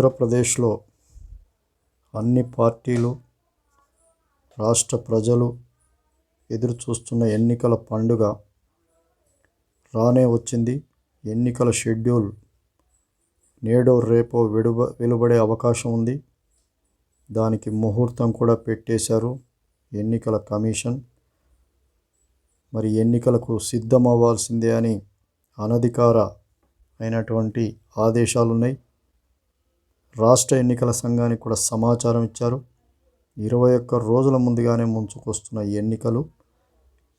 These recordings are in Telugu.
ఆంధ్రప్రదేశ్లో అన్ని పార్టీలు రాష్ట్ర ప్రజలు ఎదురుచూస్తున్న ఎన్నికల పండుగ రానే వచ్చింది. ఎన్నికల షెడ్యూల్ నేడో రేపో విడువ వెలువడే అవకాశం ఉంది. దానికి ముహూర్తం కూడా పెట్టేశారు ఎన్నికల కమిషన్. మరి ఎన్నికలకు సిద్ధం అవ్వాల్సిందే అని అనధికార అయినటువంటి ఆదేశాలు ఉన్నాయి రాష్ట్ర ఎన్నికల సంఘానికి కూడా సమాచారం ఇచ్చారు. ఇరవై ఒక్క రోజుల ముందుగానే ముంచుకొస్తున్న ఈ ఎన్నికలు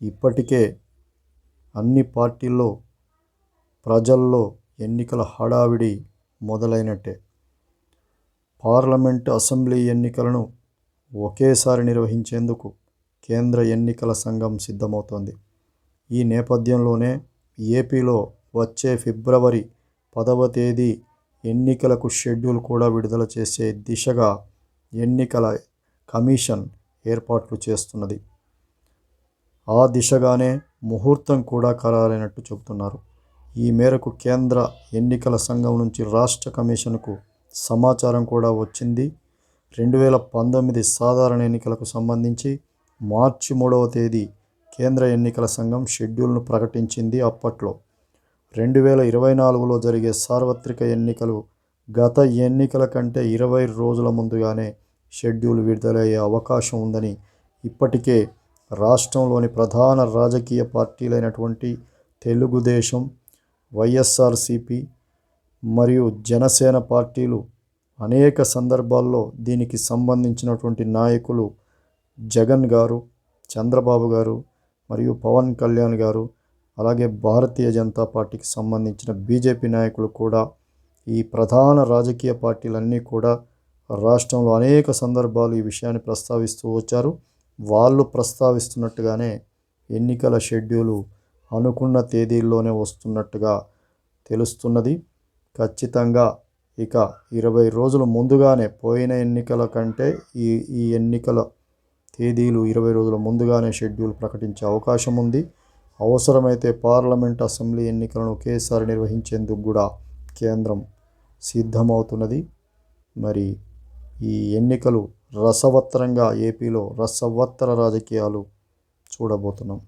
ఇప్పటికే అన్ని పార్టీల్లో ప్రజల్లో ఎన్నికల హడావిడి మొదలైనట్టే. పార్లమెంట్ అసెంబ్లీ ఎన్నికలను ఒకేసారి నిర్వహించేందుకు కేంద్ర ఎన్నికల సంఘం సిద్ధమవుతోంది. ఈ నేపథ్యంలోనే ఏపీలో వచ్చే ఫిబ్రవరి పదవ తేదీ ఎన్నికలకు షెడ్యూల్ కూడా విడుదల చేసే దిశగా ఎన్నికల కమిషన్ ఏర్పాట్లు చేస్తున్నది. ఆ దిశగానే ముహూర్తం కూడా ఖరారైనట్టు చెబుతున్నారు. ఈ మేరకు కేంద్ర ఎన్నికల సంఘం నుంచి రాష్ట్ర కమిషన్కు సమాచారం కూడా వచ్చింది. రెండు వేల పంతొమ్మిది సాధారణ ఎన్నికలకు సంబంధించి మార్చి మూడవ తేదీ కేంద్ర ఎన్నికల సంఘం షెడ్యూల్ను ప్రకటించింది అప్పట్లో. రెండు వేల ఇరవై నాలుగులో జరిగే సార్వత్రిక ఎన్నికలు గత ఎన్నికల కంటే ఇరవై రోజుల ముందుగానే షెడ్యూల్ విడుదలయ్యే అవకాశం ఉందని ఇప్పటికే రాష్ట్రంలోని ప్రధాన రాజకీయ పార్టీలైనటువంటి తెలుగుదేశం వైఎస్ఆర్సిపి మరియు జనసేన పార్టీలు అనేక సందర్భాల్లో దీనికి సంబంధించినటువంటి నాయకులు జగన్ గారు చంద్రబాబు గారు మరియు పవన్ కళ్యాణ్ గారు అలాగే భారతీయ జనతా పార్టీకి సంబంధించిన బీజేపీ నాయకులు కూడా ఈ ప్రధాన రాజకీయ పార్టీలన్నీ కూడా రాష్ట్రంలో అనేక సందర్భాలు ఈ విషయాన్ని ప్రస్తావిస్తూ వచ్చారు. వాళ్ళు ప్రస్తావిస్తున్నట్టుగానే ఎన్నికల షెడ్యూలు అనుకున్న తేదీల్లోనే వస్తున్నట్టుగా తెలుస్తున్నది. ఖచ్చితంగా ఇక ఇరవై రోజులు ముందుగానే పోయిన ఎన్నికల కంటే ఈ ఈ ఎన్నికల తేదీలు ఇరవై రోజుల ముందుగానే షెడ్యూల్ ప్రకటించే అవకాశం ఉంది. అవసరమైతే పార్లమెంట్ అసెంబ్లీ ఎన్నికలను ఒకేసారి నిర్వహించేందుకు కూడా కేంద్రం సిద్ధమవుతున్నది. మరి ఈ ఎన్నికలు రసవత్తరంగా ఏపీలో రసవత్తర రాజకీయాలు చూడబోతున్నాం.